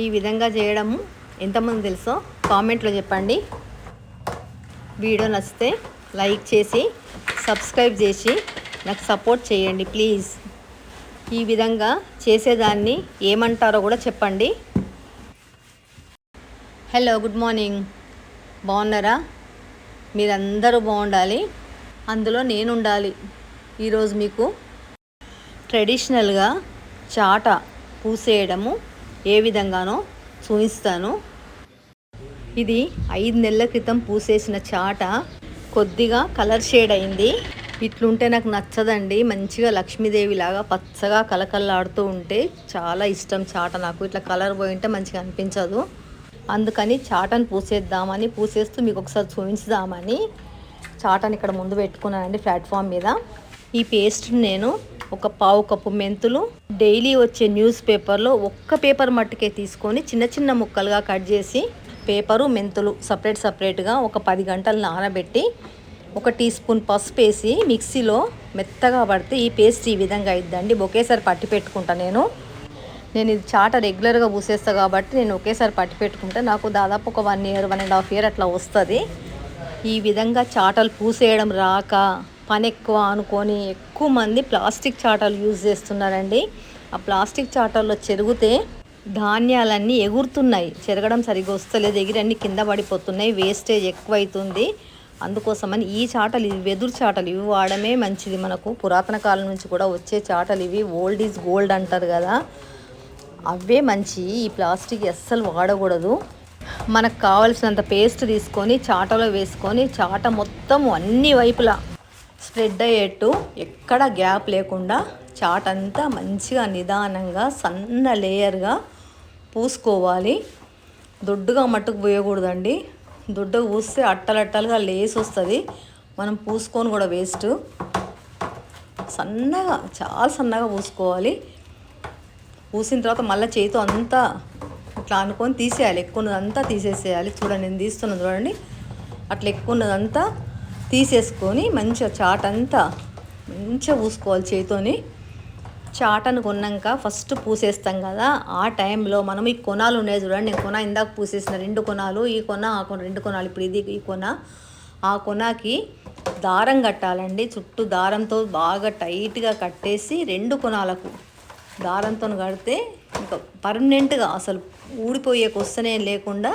ఈ విధంగా చేయడము ఎంతమంది తెలుసో కామెంట్లో చెప్పండి. వీడియో నచ్చితే లైక్ చేసి సబ్స్క్రైబ్ చేసి నాకు సపోర్ట్ చేయండి ప్లీజ్. ఈ విధంగా చేసేదాన్ని ఏమంటారో కూడా చెప్పండి. Hello good morning. బాగున్నారా? మీరందరూ బాగుండాలి. అందులో నేను ఉండాలి ఈరోజు మీకు ట్రెడిషనల్గా చాట పూసేయడము ఏ విధంగానో చూపిస్తాను. ఇది ఐదు నెలల క్రితం పూసేసిన చాట. కొద్దిగా కలర్ షేడ్ అయింది. ఇట్లుంటే నాకు నచ్చదండి. మంచిగా లక్ష్మీదేవి లాగా పచ్చగా కలకల్లాడుతూ ఉంటే చాలా ఇష్టం చాట నాకు. ఇట్లా కలర్ పోయింటే మంచిగా అనిపించదు. అందుకని చాటను పూసేద్దామని పూసేస్తూ మీకు ఒకసారి చూపించుదామని చాటని ఇక్కడ ముందు పెట్టుకున్నానండి ప్లాట్ఫామ్ మీద. ఈ పేస్ట్ నేను ఒక పావు కప్పు మెంతులు డైలీ వచ్చే న్యూస్ పేపర్లో ఒక్క పేపర్ మట్టుకే తీసుకొని చిన్న చిన్న ముక్కలుగా కట్ చేసి పేపరు మెంతులు సపరేట్ సపరేట్గా ఒక పది గంటలు నానబెట్టి ఒక టీ స్పూన్ పసుపు వేసి మిక్సీలో మెత్తగా పడితే ఈ పేస్ట్ ఈ విధంగా అయిద్దండి. ఒకేసారి పట్టి పెట్టుకుంటా నేను. నేను ఇది చాట రెగ్యులర్గా పూసేస్తా కాబట్టి నేను ఒకేసారి పట్టి పెట్టుకుంటే. నాకు దాదాపు ఒక one year one and half year అట్లా వస్తుంది. ఈ విధంగా చాటలు పూసేయడం రాక పని ఎక్కువ అనుకొని ఎక్కువ మంది ప్లాస్టిక్ చాటలు యూజ్ చేస్తున్నారండి. ఆ ప్లాస్టిక్ చాటల్లో చెరిగితే ధాన్యాలన్నీ ఎగురుతున్నాయి. చెరగడం సరిగ్గా వస్తలేదు. ఎగిరన్నీ కింద పడిపోతున్నాయి. వేస్టేజ్ ఎక్కువ అవుతుంది అందుకోసమని ఈ చాటలు ఇవి వెదురు చాటలు ఇవి వాడమే మంచిది మనకు. పురాతన కాలం నుంచి కూడా వచ్చే చాటలు ఇవి. ఓల్డ్ ఈజ్ గోల్డ్ అంటారు కదా. అవే మంచి. ఈ ప్లాస్టిక్ అస్సలు వాడకూడదు. మనకు కావలసినంత పేస్ట్ తీసుకొని చాటలో వేసుకొని చాట మొత్తం అన్ని వైపులా స్ప్రెడ్ అయ్యేట్టు ఎక్కడ గ్యాప్ లేకుండా చాట్ అంతా మంచిగా నిదానంగా సన్న లేయర్గా పూసుకోవాలి. దొడ్డుగా మట్టుకు పోయకూడదండి. దొడ్డుగా పూస్తే అట్టలట్టలుగా లేసి వస్తుంది. మనం పూసుకొని కూడా వేస్ట్. సన్నగా చాలా సన్నగా పూసుకోవాలి. పూసిన తర్వాత మళ్ళీ చేతితో అంతా ఇట్లా అనుకొని తీసేయాలి. ఎక్కువ ఉన్నదంతా తీసేసేయాలి. చూడండి నేను తీస్తున్నాను చూడండి. అట్లా ఎక్కువ ఉన్నదంతా తీసేసుకొని మంచిగా చాట్ అంతా మంచిగా పూసుకోవాలి చేతితోని. చాటను కొన్నాక ఫస్ట్ పూసేస్తాం కదా ఆ టైంలో మనం ఈ కొనాలు ఉన్నాయి చూడండి. నేను కొన ఇందాక పూసేసిన రెండు కొనాలు ఈ కొన ఆ కొన రెండు కొనాలు ఇప్పుడు ఇది ఈ కొన. ఆ కొనకి దారం కట్టాలండి. చుట్టూ దారంతో బాగా టైట్గా కట్టేసి రెండు కొనాలకు దారంతో కడితే ఇంకా పర్మనెంట్గా అసలు ఊడిపోయే కొస్తనే లేకుండా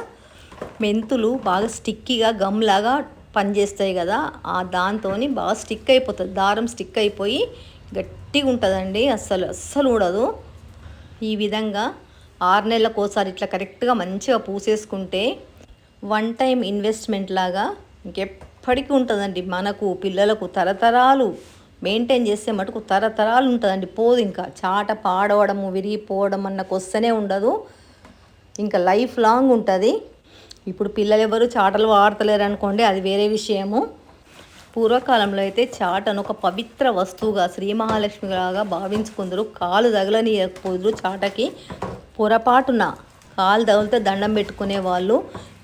మెంతులు బాగా స్టిక్కీగా గమ్లాగా పనిచేస్తాయి కదా ఆ దాంతో బాగా స్టిక్ అయిపోతుంది. దారం స్టిక్ అయిపోయి గట్టిగా ఉంటుందండి. అస్సలు అస్సలు ఉండదు ఈ విధంగా ఆరు నెలలకు ఒకసారి ఇట్లా కరెక్ట్గా మంచిగా పూసేసుకుంటే వన్ టైం ఇన్వెస్ట్మెంట్ లాగా ఇంకెప్పటికీ ఉంటుందండి. మనకు పిల్లలకు తరతరాలు మెయింటైన్ చేస్తే మటుకు తరతరాలు ఉంటుందండి. పోదు ఇంకా. చాట పాడవడము విరిగిపోవడం అన్నకు వస్తేనే ఉండదు. ఇంకా లైఫ్ లాంగ్ ఉంటుంది. ఇప్పుడు పిల్లలు ఎవరు చాటలు వాడతలేరు అనుకోండి అది వేరే విషయము. పూర్వకాలంలో అయితే చాటను ఒక పవిత్ర వస్తువుగా శ్రీ మహాలక్ష్మిలాగా భావించుకుందరు. కాలు తగలనియకపోదురు చాటకి పొరపాటున కాలు తగిలితే దండం పెట్టుకునే వాళ్ళు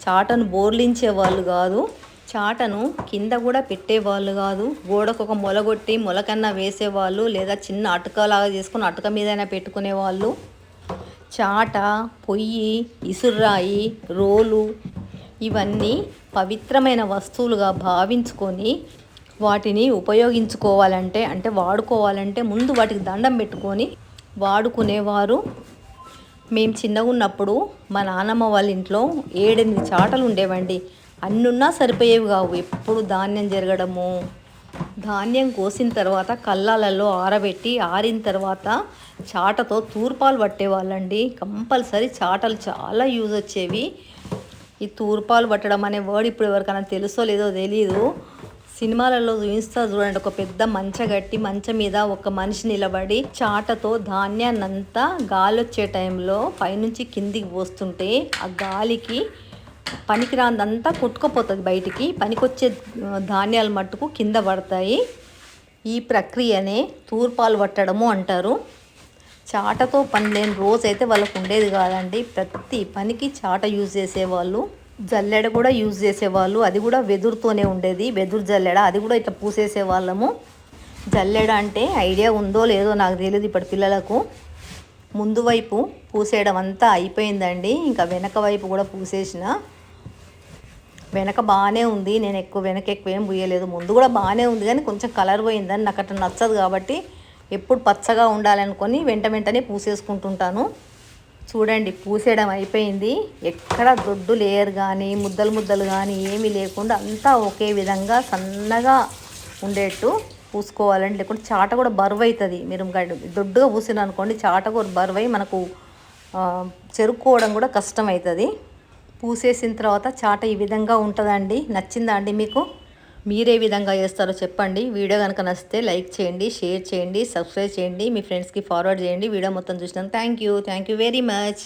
చాటను బోర్లించే వాళ్ళు కాదు. చాటను కింద కూడా పెట్టేవాళ్ళు కాదు. గోడకు ఒక మొలగొట్టి మొలకన్నా వేసేవాళ్ళు లేదా చిన్న అటుకలాగా చేసుకుని అటక మీదైనా పెట్టుకునే వాళ్ళు చాట పొయ్యి ఇసుర్రాయి రోలు ఇవన్నీ పవిత్రమైన వస్తువులుగా భావించుకొని వాటిని ఉపయోగించుకోవాలంటే అంటే వాడుకోవాలంటే ముందు వాటికి దండం పెట్టుకొని వాడుకునేవారు. మేము చిన్నగా ఉన్నప్పుడు మా నాన్నమ్మ వాళ్ళ ఇంట్లో ఏడెనిమిది చాటలు ఉండేవండి. అన్నున్నా సరిపోయేవి కావు. ఎప్పుడు ధాన్యం జరగడము ధాన్యం కోసిన తర్వాత కళ్ళాలలో ఆరబెట్టి ఆరిన తర్వాత చాటతో తూర్పాలు పట్టేవాళ్ళండి. కంపల్సరీ చాటలు చాలా యూజ్ వచ్చేవి. ఈ తూర్పాలు పట్టడం అనే వర్డ్ ఇప్పుడు ఎవరికైనా తెలుసో లేదో తెలియదు సినిమాలలో చూపిస్తా చూడండి ఒక పెద్ద మంచగట్టి మంచం మీద ఒక మనిషి నిలబడి చాటతో ధాన్యాన్నంతా గాలి వచ్చే టైంలో పైనుంచి కిందికి పోస్తుంటే ఆ గాలికి పనికిరాందంతా కొట్టుకుపోతుంది బయటికి. పనికొచ్చే ధాన్యాలు మట్టుకు కింద పడతాయి. ఈ ప్రక్రియనే తూర్పాలు పట్టడము అంటారు. చాటతో పని లేని రోజు అయితే వాళ్ళకు ఉండేది కాదండి. ప్రతి పనికి చాట యూజ్ చేసేవాళ్ళు జల్లెడ కూడా యూజ్ చేసేవాళ్ళు. అది కూడా వెదురుతోనే ఉండేది. వెదురు జల్లెడ అది కూడా ఇట్లా పూసేసే వాళ్ళము జల్లెడ అంటే ఐడియా ఉందో లేదో నాకు తెలియదు ఇప్పటి పిల్లలకు. ముందు వైపు పూసేయడం అంతా అయిపోయిందండి. ఇంకా వెనక వైపు కూడా పూసేసిన. వెనక బాగానే ఉంది. నేను ఎక్కువ వెనక ఎక్కువ ఏం పూయలేదు. ముందు కూడా బాగానే ఉంది కానీ కొంచెం కలర్ పోయిందని నాకు అట్లా నచ్చదు కాబట్టి ఎప్పుడు పచ్చగా ఉండాలనుకొని వెంట వెంటనే పూసేసుకుంటుంటాను. చూడండి పూసేయడం అయిపోయింది. ఎక్కడ దొడ్డు లేయర్ కానీ ముద్దలు ముద్దలు కానీ ఏమీ లేకుండా అంతా ఒకే విధంగా సన్నగా ఉండేట్టు పూసుకోవాలండి. లేకుంటే చాట కూడా బరువు అవుతుంది మీరు దొడ్డుగా పూసిన అనుకోండి చాట కూడా బరువు అయి మనకు చెరుక్కోవడం కూడా కష్టం అవుతుంది పూసేసిన తర్వాత చాట ఈ విధంగా ఉంటుందండి. నచ్చిందా అండి మీకు? మీరే విధంగా చేస్తారో చెప్పండి. వీడియో కనుక నచ్చితే లైక్ చేయండి షేర్ చేయండి సబ్స్క్రైబ్ చేయండి మీ ఫ్రెండ్స్కి ఫార్వర్డ్ చేయండి. వీడియో మొత్తం చూసినాక thank you. Thank you very much.